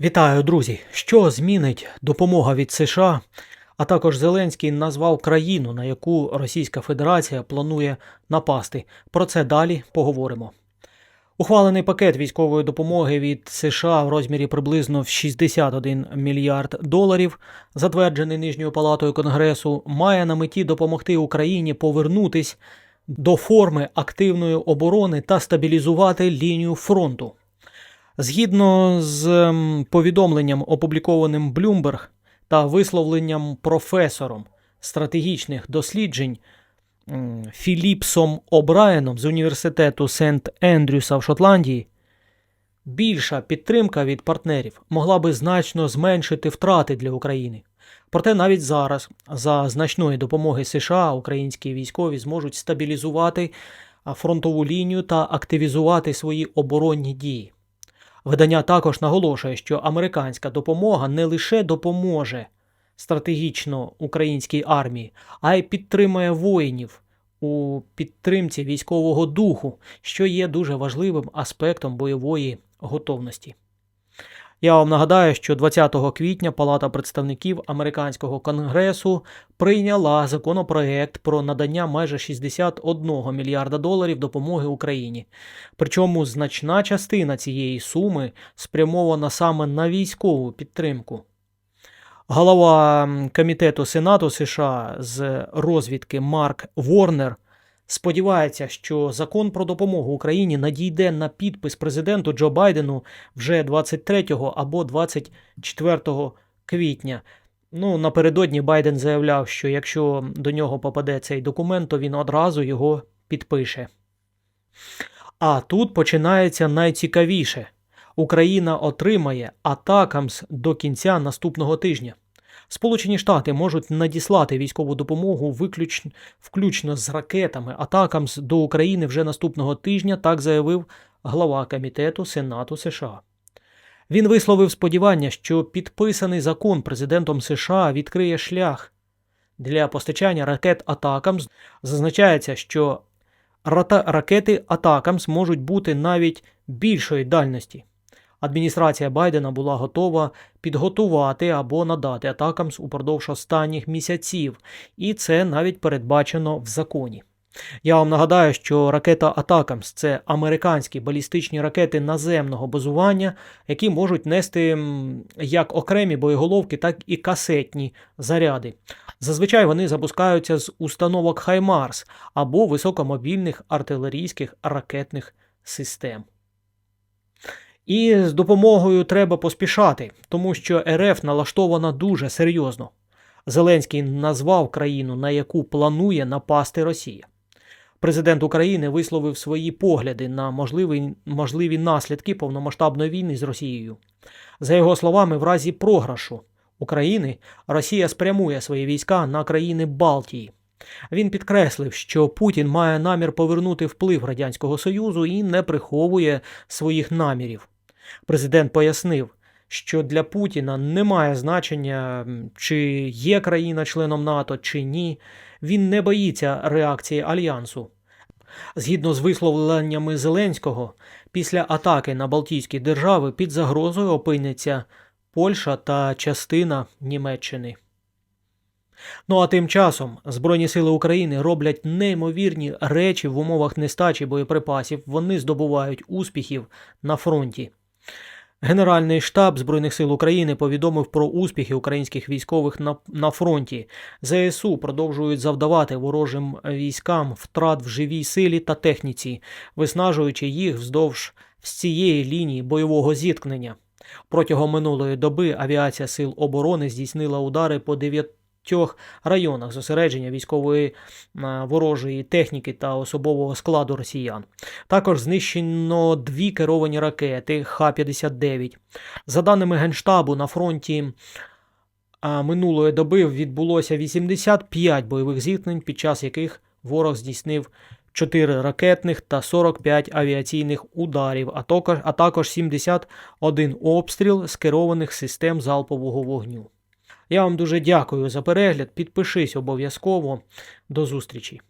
Вітаю, друзі! Що змінить допомога від США? А також Зеленський назвав країну, на яку Російська Федерація планує напасти. Про це далі поговоримо. Ухвалений пакет військової допомоги від США в розмірі приблизно в 61 мільярд доларів, затверджений нижньою палатою Конгресу, має на меті допомогти Україні повернутись до форми активної оборони та стабілізувати лінію фронту. Згідно з ем, повідомленням, опублікованим Bloomberg та висловленням професором стратегічних досліджень Філіпсом О'Брайеном з університету Сент Ендрюса в Шотландії, більша підтримка від партнерів могла би значно зменшити втрати для України. Проте навіть зараз, за значної допомоги США, українські військові зможуть стабілізувати фронтову лінію та активізувати свої оборонні дії. Видання також наголошує, що американська допомога не лише допоможе стратегічно українській армії, а й підтримує воїнів у підтримці військового духу, що є дуже важливим аспектом бойової готовності. Я вам нагадаю, що 20 квітня Палата представників американського конгресу прийняла законопроект про надання майже 61 мільярда доларів допомоги Україні. Причому значна частина цієї суми спрямована саме на військову підтримку. Голова комітету Сенату США з розвідки Марк Ворнер сподівається, що закон про допомогу Україні надійде на підпис президенту Джо Байдену вже 23 або 24 квітня. Ну, напередодні Байден заявляв, що якщо до нього попаде цей документ, то він одразу його підпише. А тут починається найцікавіше. Україна отримає Атакамс до кінця наступного тижня. Сполучені Штати можуть надіслати військову допомогу виключ... включно з ракетами Атакамс до України вже наступного тижня, так заявив глава комітету Сенату США. Він висловив сподівання, що підписаний закон президентом США відкриє шлях для постачання ракет Атакамс. Зазначається, що ракети Атакамс можуть бути навіть більшої дальності. Адміністрація Байдена була готова підготувати або надати Атакамс упродовж останніх місяців, і це навіть передбачено в законі. Я вам нагадаю, що ракета Атакамс це американські балістичні ракети наземного базування, які можуть нести як окремі боєголовки, так і касетні заряди. Зазвичай вони запускаються з установок Хаймарс або високомобільних артилерійських ракетних систем. І з допомогою треба поспішати, тому що РФ налаштована дуже серйозно. Зеленський назвав країну, на яку планує напасти Росія. Президент України висловив свої погляди на можливі, можливі наслідки повномасштабної війни з Росією. За його словами, в разі програшу України Росія спрямує свої війська на країни Балтії. Він підкреслив, що Путін має намір повернути вплив Радянського Союзу і не приховує своїх намірів. Президент пояснив, що для Путіна немає значення, чи є країна членом НАТО, чи ні. Він не боїться реакції альянсу. Згідно з висловленнями Зеленського, після атаки на Балтійські держави під загрозою опиняться Польща та частина Німеччини. Ну а тим часом Збройні сили України роблять неймовірні речі в умовах нестачі боєприпасів. Вони здобувають успіхів на фронті. Генеральний штаб Збройних сил України повідомив про успіхи українських військових на, на фронті. ЗСУ продовжують завдавати ворожим військам втрат в живій силі та техніці, виснажуючи їх вздовж всієї лінії бойового зіткнення. Протягом минулої доби авіація Сил оборони здійснила удари по дев'ятьох районах зосередження військової ворожої техніки та особового складу росіян. Також знищено дві керовані ракети Х-59. За даними Генштабу, на фронті а, минулої доби відбулося 85 бойових зіткнень, під час яких ворог здійснив 4 ракетних та 45 авіаційних ударів, а також 71 обстріл з керованих систем залпового вогню. Я вам дуже дякую за перегляд. Підпишись обов'язково. До зустрічі!